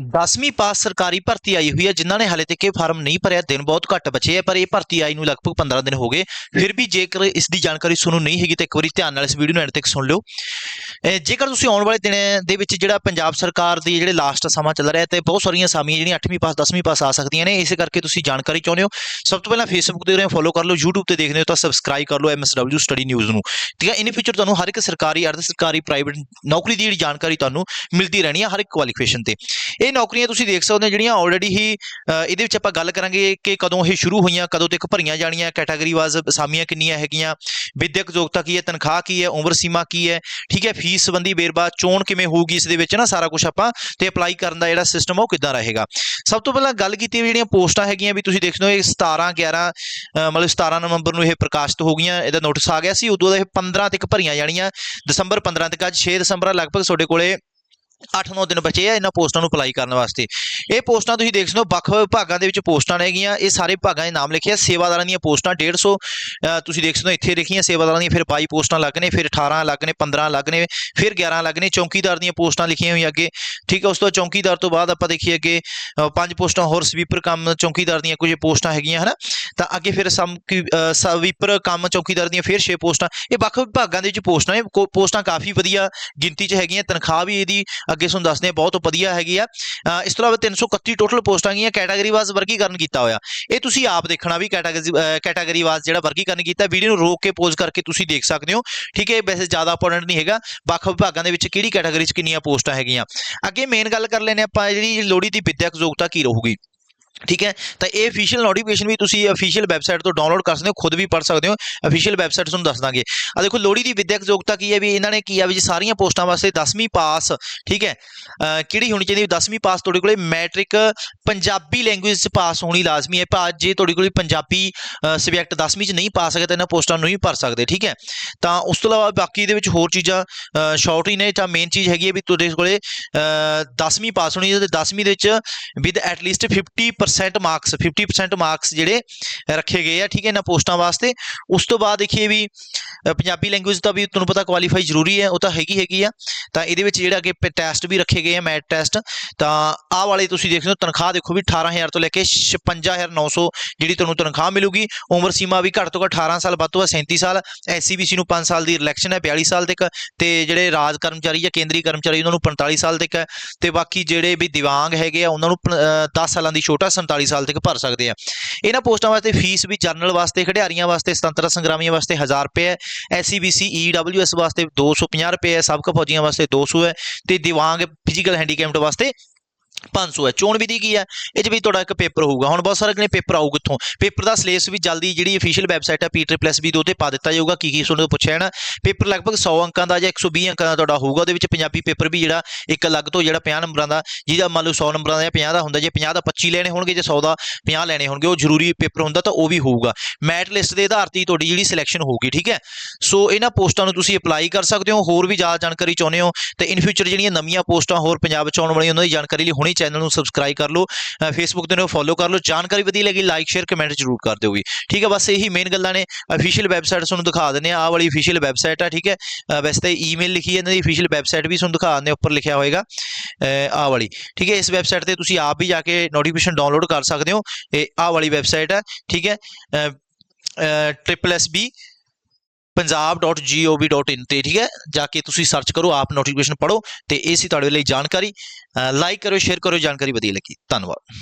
10ਵੀਂ ਪਾਸ ਸਰਕਾਰੀ ਭਰਤੀ ਆਈ ਹੋਈ ਹੈ ਜਿਨ੍ਹਾਂ ਨੇ ਹਾਲੇ ਤੱਕ ਇਹ ਫਾਰਮ ਨਹੀਂ ਭਰਿਆ। ਦਿਨ ਬਹੁਤ ਘੱਟ ਬਚੇ ਆ ਪਰ ਇਹ ਭਰਤੀ ਆਈ ਨੂੰ ਲਗਭਗ 15 ਦਿਨ ਹੋ ਗਏ। ਫਿਰ ਵੀ ਜੇਕਰ ਇਸ ਦੀ ਜਾਣਕਾਰੀ ਤੁਹਾਨੂੰ ਨਹੀਂ ਹੈਗੀ ਤਾਂ ਇੱਕ ਵਾਰੀ ਧਿਆਨ ਨਾਲ ਇਸ ਵੀਡੀਓ ਨੂੰ ਐਂਡ ਤੱਕ ਸੁਣ ਲਿਓ। ਜੇਕਰ ਤੁਸੀਂ ਆਉਣ ਵਾਲੇ ਦਿਨਾਂ ਦੇ ਵਿੱਚ ਜਿਹੜਾ ਪੰਜਾਬ ਸਰਕਾਰ ਦੀ ਜਿਹੜੇ ਲਾਸਟ ਸਮਾਂ ਚੱਲ ਰਿਹਾ ਤੇ ਬਹੁਤ ਸਾਰੀਆਂ ਅਸਾਮੀਆਂ ਜਿਹੜੀਆਂ 8ਵੀਂ ਪਾਸ 10ਵੀਂ ਪਾਸ ਆ ਸਕਦੀਆਂ ਨੇ ਇਸੇ ਕਰਕੇ ਤੁਸੀਂ ਜਾਣਕਾਰੀ ਚਾਹੁੰਦੇ ਹੋ। ਸਭ ਤੋਂ ਪਹਿਲਾਂ ਫੇਸਬੁੱਕ ਤੇ ਉਰੇ ਫੋਲੋ ਕਰ ਲਓ YouTube ਤੇ ਦੇਖਦੇ ਹੋ ਤਾਂ ਸਬਸਕ੍ਰਾਈਬ ਕਰ ਲਓ MSW ਸਟੱਡੀ ਨਿਊਜ਼ ਨੂੰ। ਠੀਕ ਹੈ ਇਨ ਫਿਊਚਰ ਤੁਹਾਨੂੰ ਹਰ ਇੱਕ ਸਰਕਾਰੀ ਅਰਧ ਸਰਕਾਰੀ ਪ੍ਰਾਈਵੇਟ ਨੌਕਰੀ ਦੀ ਜਿਹੜੀ ਜਾਣਕਾਰੀ ਤੁਹਾਨੂੰ ਮਿਲਦੀ ਰਹਿਣੀ ਹੈ ਹਰ ਇੱਕ ਕੁਆਲੀਫਿਕੇਸ਼ਨ ਤੇ। ਇਹ ਨੌਕਰੀਆਂ ਤੁਸੀਂ ਦੇਖ ਸਕਦੇ ਹੋ ਜਿਹੜੀਆਂ ਆਲਰੇਡੀ ਹੀ ਇਹਦੇ ਵਿੱਚ ਆਪਾਂ ਗੱਲ ਕਰਾਂਗੇ ਕਿ ਕਦੋਂ ਇਹ ਸ਼ੁਰੂ ਹੋਈਆਂ ਕਦੋਂ ਤੱਕ ਭਰੀਆਂ ਜਾਣੀਆਂ ਕੈਟਾਗਰੀ ਵਾਈਜ਼ ਅਸਾਮੀਆਂ ਕਿੰਨੀਆਂ ਹੈਗੀਆਂ ਵਿਦਿਅਕ ਯੋਗਤਾ ਕੀ ਹੈ ਤਨਖਾਹ ਕੀ ਹੈ ਉਮਰ ਸੀਮਾ ਕੀ ਹੈ ਠੀਕ ਹੈ ਫੀਸ ਸੰਬੰਧੀ ਵੇਰਵਾ ਚੋਣ ਕਿਵੇਂ ਹੋਊਗੀ ਇਸ ਦੇ ਵਿੱਚ ਨਾ ਸਾਰਾ ਕੁਝ ਆਪਾਂ ਤੇ ਅਪਲਾਈ ਕਰਨ ਦਾ ਜਿਹੜਾ ਸਿਸਟਮ ਉਹ ਕਿੱਦਾਂ ਰਹੇਗਾ। ਸਭ ਤੋਂ ਪਹਿਲਾਂ ਗੱਲ ਕੀਤੀ ਵੀ ਜਿਹੜੀਆਂ ਪੋਸਟਾਂ ਹੈਗੀਆਂ ਵੀ ਤੁਸੀਂ ਦੇਖਦੇ ਹੋ ਇਹ 17 11 ਅ, ਮਤਲਬ 17 ਨਵੰਬਰ ਨੂੰ ਇਹ ਪ੍ਰਕਾਸ਼ਿਤ ਹੋ ਗਈਆਂ ਇਹਦਾ ਨੋਟਿਸ ਆ ਗਿਆ ਸੀ ਉਦੋਂ ਇਹ 15 ਤੱਕ ਭਰੀਆਂ ਜਾਣੀਆਂ ਦਸੰਬਰ 15 ਤੱਕ ਅੱਜ 6 ਦਸੰਬਰ ਲਗਭਗ ਤੁਹਾਡੇ ਕੋਲੇ 8-9 ਦਿਨ ਬਚੇ ਆ ਇਹਨਾਂ ਪੋਸਟਾਂ ਨੂੰ ਅਪਲਾਈ ਕਰਨ ਵਾਸਤੇ। ਇਹ ਪੋਸਟਾਂ ਤੁਸੀਂ ਦੇਖ ਸਕਦੇ ਹੋ ਵੱਖ ਵੱਖ ਵਿਭਾਗਾਂ ਦੇ ਵਿੱਚ ਪੋਸਟਾਂ ਨੇਗੀਆਂ ਇਹ ਸਾਰੇ ਵਿਭਾਗਾਂ ਦੇ ਨਾਮ ਲਿਖੇ ਸੇਵਾਦਾਰਾਂ ਦੀਆਂ ਪੋਸਟਾਂ 150 ਅ, ਤੁਸੀਂ ਦੇਖ ਸਕਦੇ ਹੋ ਇੱਥੇ ਲਿਖੀਆਂ ਸੇਵਾਦਾਰਾਂ ਦੀਆਂ ਫਿਰ 22 ਪੋਸਟਾਂ ਲੱਗ ਨੇ ਫਿਰ 18 ਲੱਗ ਨੇ 15 ਲੱਗ ਨੇ ਫਿਰ 11 ਲੱਗ ਨੇ ਚੌਕੀਦਾਰ ਦੀਆਂ ਪੋਸਟਾਂ ਲਿਖੀਆਂ ਹੋਈਆਂ ਅੱਗੇ। ਠੀਕ ਹੈ ਉਸ ਤੋਂ ਬਾਅਦ ਚੌਕੀਦਾਰ ਤੋਂ ਬਾਅਦ ਆਪਾਂ ਦੇਖੀਏ ਅੱਗੇ ਪੰਜ ਪੋਸਟਾਂ ਹੋਰ ਸਵੀਪਰ ਕੰਮ ਚੌਕੀਦਾਰ ਦੀਆਂ ਕੁਝ ਪੋਸਟਾਂ ਹੈਗੀਆਂ ਹਨਾ? ਤਾਂ ਅੱਗੇ ਫਿਰ ਸਮ ਕੀ- ਸਵੀਪਰ ਕੰਮ ਚੌਕੀਦਾਰ ਦੀਆਂ ਫਿਰ 6 ਪੋਸਟਾਂ। ਇਹ ਵੱਖ ਵਿਭਾਗਾਂ ਦੇ ਵਿੱਚ ਪੋਸਟਾਂ ਨੇ ਕੋ- ਪੋਸਟਾਂ ਕਾਫੀ ਵਧੀਆ ਗਿਣਤੀ 'ਚ ਹੈਗੀਆਂ ਤਨਖਾਹ ਵੀ ਇਹਦੀ ਅੱਗੇ ਤੁਹਾਨੂੰ ਦੱਸਦੇ ਹਾਂ ਬਹੁਤ ਵਧੀਆ ਹੈਗੀ ਆ। ਇਸ ਤੋਂ ਇਲਾਵਾ 331 ਟੋਟਲ ਪੋਸਟਾਂ ਗਈਆਂ ਕੈਟਾਗਰੀ ਵਾਈਜ਼ ਵਰਗੀਕਰਨ ਕੀਤਾ ਹੋਇਆ। ਇਹ ਤੁਸੀਂ ਆਪ ਦੇਖਣਾ ਵੀ ਕੈਟਾਗਰੀ ਕੈਟਾਗਰੀ ਵਾਈਜ਼ ਜਿਹੜਾ ਵਰਗੀਕਰਨ ਕੀਤਾ ਵੀਡੀਓ ਨੂੰ ਰੋਕ ਕੇ ਪੋਜ਼ ਕਰਕੇ ਤੁਸੀਂ ਦੇਖ ਸਕਦੇ ਹੋ। ਠੀਕ ਹੈ, ਇਹ ਵੈਸੇ ਜ਼ਿਆਦਾ ਇੰਪੋਰਟੈਂਟ ਨਹੀਂ ਹੈਗਾ। ਵੱਖ ਵਿਭਾਗਾਂ ਦੇ ਵਿੱਚ ਕਿਹੜੀ ਕੈਟਾਗਰੀ 'ਚ ਕਿੰਨੀਆਂ ਪੋਸਟਾਂ ਹੈਗੀਆਂ। ਅੱਗੇ ਮੇਨ ਗੱਲ ਕਰ ਲੈਨੇ ਆਪਾਂ, ਜਿਹੜੀ ਲੋੜੀ ਦੀ ਵਿਦਿਅਕ ਯੋਗਤਾ ਕੀ ਰਹੂਗੀ? ਠੀਕ ਹੈ? ਤਾਂ ਇਹ ਅਫੀਸ਼ੀਅਲ ਨੋਟੀਫਿਕੇਸ਼ਨ ਵੀ ਤੁਸੀਂ ਅਫੀਸ਼ੀਅਲ ਵੈਬਸਾਈਟ ਤੋਂ ਡਾਊਨਲੋਡ ਕਰ ਸਕਦੇ ਹੋ, ਖੁਦ ਵੀ ਪੜ੍ਹ ਸਕਦੇ ਹੋ ਅਫੀਸ਼ੀਅਲ ਵੈਬਸਾਈਟ ਤੁਹਾਨੂੰ ਦੱਸ ਦਾਂਗੇ। ਆ ਦੇਖੋ ਲੋੜੀ ਦੀ ਵਿਦਿਅਕ ਯੋਗਤਾ ਕੀ ਹੈ ਵੀ ਇਹਨਾਂ ਨੇ ਕੀ ਆ ਵੀ ਜੀ ਸਾਰੀਆਂ ਪੋਸਟਾਂ ਵਾਸਤੇ 10ਵੀਂ ਪਾਸ, ਠੀਕ ਹੈ? ਕਿਹੜੀ ਹੋਣੀ ਚਾਹੀਦੀ? 10ਵੀਂ ਪਾਸ ਤੁਹਾਡੇ ਕੋਲੇ ਮੈਟ੍ਰਿਕ ਪੰਜਾਬੀ ਲੈਂਗੁਏਜ 'ਚ ਪਾਸ ਹੋਣੀ ਲਾਜ਼ਮੀ ਹੈ। ਭਾ ਜੇ ਤੁਹਾਡੇ ਕੋਲੇ ਪੰਜਾਬੀ ਸਬਜੈਕਟ 10ਵੀਂ 'ਚ ਨਹੀਂ ਪਾ ਸਕਦੇ ਤਾਂ ਇਹਨਾਂ ਪੋਸਟਾਂ ਨੂੰ ਹੀ ਭਰ ਸਕਦੇ, ਠੀਕ ਹੈ? ਤਾਂ ਉਸ ਤੋਂ ਇਲਾਵਾ ਬਾਕੀ ਦੇ ਵਿੱਚ ਹੋਰ ਚੀਜ਼ਾਂ ਸ਼ਾਰਟ ਹੀ ਨੇ ਤਾਂ ਮੇਨ ਚੀਜ਼ ਹੈਗੀ ਹੈ ਵੀ ਤੁਹਾਡੇ ਕੋਲੇ 10ਵੀਂ ਪਾਸ ਹੋਣੀ ਹੈ ਤੇ 10ਵੀਂ ਦੇ ਵਿੱਚ with at least 50% marks 50% marks ਜਿਹੜੇ ਰੱਖੇ ਗਏ ਆ, ਠੀਕ ਹੈ, ਇਹਨਾਂ ਪੋਸਟਾਂ ਵਾਸਤੇ। ਉਸ ਤੋਂ ਬਾਅਦ ਦੇਖੀਏ ਵੀ ਪੰਜਾਬੀ ਲੈਂਗੁਏਜ ਦਾ ਵੀ ਤੁਹਾਨੂੰ ਪਤਾ ਕੁਆਲੀਫਾਈ ਜ਼ਰੂਰੀ ਹੈ, ਉਹ ਤਾਂ ਹੈਗੀ ਹੈਗੀ ਆ। ਤਾਂ ਇਹਦੇ ਵਿੱਚ ਜਿਹੜਾ ਅੱਗੇ ਟੈਸਟ ਵੀ ਰੱਖੇ ਗਏ ਆ ਮੈਟ ਟੈਸਟ ਤਾਂ ਆਹ ਵਾਲੇ ਤੁਸੀਂ ਦੇਖ ਸਕਦੇ ਹੋ ਤਨਖਾਹ ਦੇਖੋ ਵੀ 18000 ਤੋਂ ਲੈ ਕੇ 56900 ਜਿਹੜੀ ਤੁਹਾਨੂੰ ਤਨਖਾਹ ਮਿਲੂਗੀ। ਉਮਰ ਸੀਮਾ ਵੀ ਘੱਟ ਤੋਂ ਘੱਟ 18 ਸਾਲ, ਵੱਧ ਤੋਂ ਵੱਧ 37 ਸਾਲ ਐਸਸੀਬੀਸੀ ਨੂੰ 5 ਸਾਲ ਦੀ ਇਲੈਕਸ਼ਨ ਹੈ 42 ਸਾਲ ਤੱਕ, ਤੇ ਜਿਹੜੇ ਰਾਜ ਕਰਮਚਾਰੀ ਜਾਂ ਕੇਂਦਰੀ ਕਰਮਚਾਰੀ, ਉਹਨਾਂ ਨੂੰ 45 ਸਾਲ ਤੱਕ ਹੈ। ਤੇ ਬਾਕੀ ਜਿਹੜੇ ਵੀ ਦਿਵਾਂਗ ਹੈਗੇ ਆ, ਉਹਨਾਂ ਨੂੰ 10 ਸਾਲਾਂ ਦੀ ਛੋਟਾ 47 ਸਾਲ ਤੱਕ ਭਰ ਸਕਦੇ ਆ। ਇਹਨਾਂ ਪੋਸਟਾਂ ਵਾਸਤੇ ਫੀਸ ਵੀ ਜਨਰਲ ਵਾਸਤੇ, ਖਿਡਾਰੀਆਂ ਵਾਸਤੇ ਸੁਤੰਤਰ ਸੰਗਰਾਮੀਆਂ ਵਾਸਤੇ 1000 ਰੁਪਏ ਹੈ। ਐਸਸੀਬੀਸੀ ਈਡਬਲਯੂਐਸ ਵਾਸਤੇ 250 ਰੁਪਏ ਹੈ। ਸਾਬਕਾ ਫੌਜੀਆਂ ਵਾਸਤੇ 200 ਹੈ। ਤੇ ਦਿਵਾਂਗ ਫਿਜ਼ੀਕਲ ਹੈਂਡੀਕੈਪਟ ਵਾਸਤੇ 500 ਹੈ। ਚੋਣ ਵਿਧੀ ਕੀ ਹੈ? ਇਹ 'ਚ ਵੀ ਤੁਹਾਡਾ ਇੱਕ ਪੇਪਰ ਹੋਊਗਾ। ਹੁਣ ਬਹੁਤ ਸਾਰੇ ਕਿਨੇ ਪੇਪਰ ਆਊ ਕਿੱਥੋਂ? ਪੇਪਰ ਦਾ ਸਿਲੇਬਸ ਵੀ ਜਲਦੀ ਜਿਹੜੀ ਅਫੀਸ਼ੀਅਲ ਵੈਬਸਾਈਟ ਹੈ ਪੀਟਰ+ਵੀ ਦੇ ਉੱਤੇ ਪਾ ਦਿੱਤਾ ਜਾਊਗਾ। ਕੀ ਕੀ ਤੁਹਾਨੂੰ ਪੁੱਛਿਆ ਨਾ ਪੇਪਰ ਲਗਭਗ 100 ਅੰਕਾਂ ਦਾ ਜਾਂ 120 ਅੰਕਾਂ ਦਾ ਤੁਹਾਡਾ ਹੋਊਗਾ। ਉਹਦੇ ਵਿੱਚ ਪੰਜਾਬੀ ਪੇਪਰ ਵੀ ਜਿਹੜਾ ਇੱਕ ਅਲੱਗ ਤੋਂ ਜਿਹੜਾ 50 ਨੰਬਰਾਂ ਦਾ, ਜਿਹਦਾ ਮੰਨ ਲਓ 100 ਨੰਬਰਾਂ ਦਾ ਜਾਂ 50 ਦਾ ਹੁੰਦਾ, ਜੇ 50 ਦਾ 25 ਲੈਣੇ ਹੋਣਗੇ ਜੇ 100 ਦਾ 50 ਲੈਣੇ ਹੋਣਗੇ, ਉਹ ਜ਼ਰੂਰੀ ਪੇਪਰ ਹੁੰਦਾ ਤਾਂ ਉਹ ਵੀ ਹੋਊਗਾ। ਮੈਟ ਲਿਸਟ ਦੇ ਆਧਾਰ ਤੇ ਤੁਹਾਡੀ ਜਿਹੜੀ ਸਿਲੈਕਸ਼ਨ ਹੋਊਗੀ, ਠੀਕ ਹੈ? ਸੋ ਇਹਨਾਂ ਪੋਸਟਾਂ ਨੂੰ ਤੁਸੀਂ ਅਪਲਾਈ ਕਰ ਸਕਦੇ ਹੋ। ਹੋਰ ਵੀ ਜ਼ਿਆਦਾ ਜਾਣਕਾਰੀ ਚਾਹੁੰਦੇ ਹੋ, ਤੇ ਇਨ ਫਿਊਚਰ ਜਿਹੜੀਆਂ ਨਵੀਆਂ ਪੋਸਟਾਂ ਹੋਰ ਪੰਜਾਬ 'ਚ ਆਉਣ ਵਾਲੀਆਂ, ਉਹਨਾਂ ਦੀ ਜਾਣਕਾਰੀ ਲਈ ਹੁਣੇ ਚੈਨਲ ਨੂੰ ਸਬਸਕ੍ਰਾਈਬ ਕਰ ਲਓ ਫੇਸਬੁੱਕ ਤੇ ਨੂੰ ਫੋਲੋ ਕਰ ਲਓ, ਜਾਣਕਾਰੀ ਵਧੀਆ ਲੱਗੀ ਲਾਈਕ ਸ਼ੇਅਰ ਕਮੈਂਟ ਜ਼ਰੂਰ ਕਰ ਦਿਓ ਵੀ। ਠੀਕ ਹੈ, ਬਸ ਇਹੀ ਮੇਨ ਗੱਲਾਂ ਨੇ। ਅਫੀਸ਼ੀਅਲ ਵੈਬਸਾਈਟ ਤੁਹਾਨੂੰ ਦਿਖਾ ਦਿੰਦੇ ਆ ਆਹ ਵਾਲੀ ਅਫੀਸ਼ੀਅਲ ਵੈਬਸਾਈਟ ਆ, ਠੀਕ ਹੈ। ਵੈਸੇ ਤਾਂ ਈਮੇਲ ਲਿਖੀ ਇਹਨਾਂ ਦੀ ਅਫੀਸ਼ੀਅਲ ਵੈਬਸਾਈਟ ਵੀ ਤੁਹਾਨੂੰ ਦਿਖਾ ਦਿੰਦੇ ਉੱਪਰ ਲਿਖਿਆ ਹੋਏਗਾ। ਆਹ ਵਾਲੀ। ਠੀਕ ਹੈ, ਇਸ ਵੈਬਸਾਈਟ ਤੇ ਤੁਸੀਂ ਆਪ ਵੀ ਜਾ ਕੇ ਨੋਟੀਫਿਕੇਸ਼ਨ ਡਾਊਨਲੋਡ ਕਰ ਸਕਦੇ ਹੋ। ਇਹ ਆਹ ਵਾਲੀ ਵੈਬਸਾਈਟ ਹੈ ਠੀਕ ਹੈ। ਟ੍ਰਿਪਲ ਐਸ ਬੀ ਪੰਜਾਬ.gov.in ਤੇ, ਠੀਕ ਹੈ? ਜਾ ਕੇ ਤੁਸੀਂ ਸਰਚ ਕਰੋ, ਆਪ ਨੋਟੀਫਿਕੇਸ਼ਨ ਪੜੋ ਤੇ ਇਹ ਸੀ ਤੁਹਾਡੇ ਲਈ ਜਾਣਕਾਰੀ। ਲਾਈਕ ਕਰੋ ਸ਼ੇਅਰ ਕਰੋ ਜਾਣਕਾਰੀ ਵਧੀਆ ਲੱਗੀ। ਧੰਨਵਾਦ।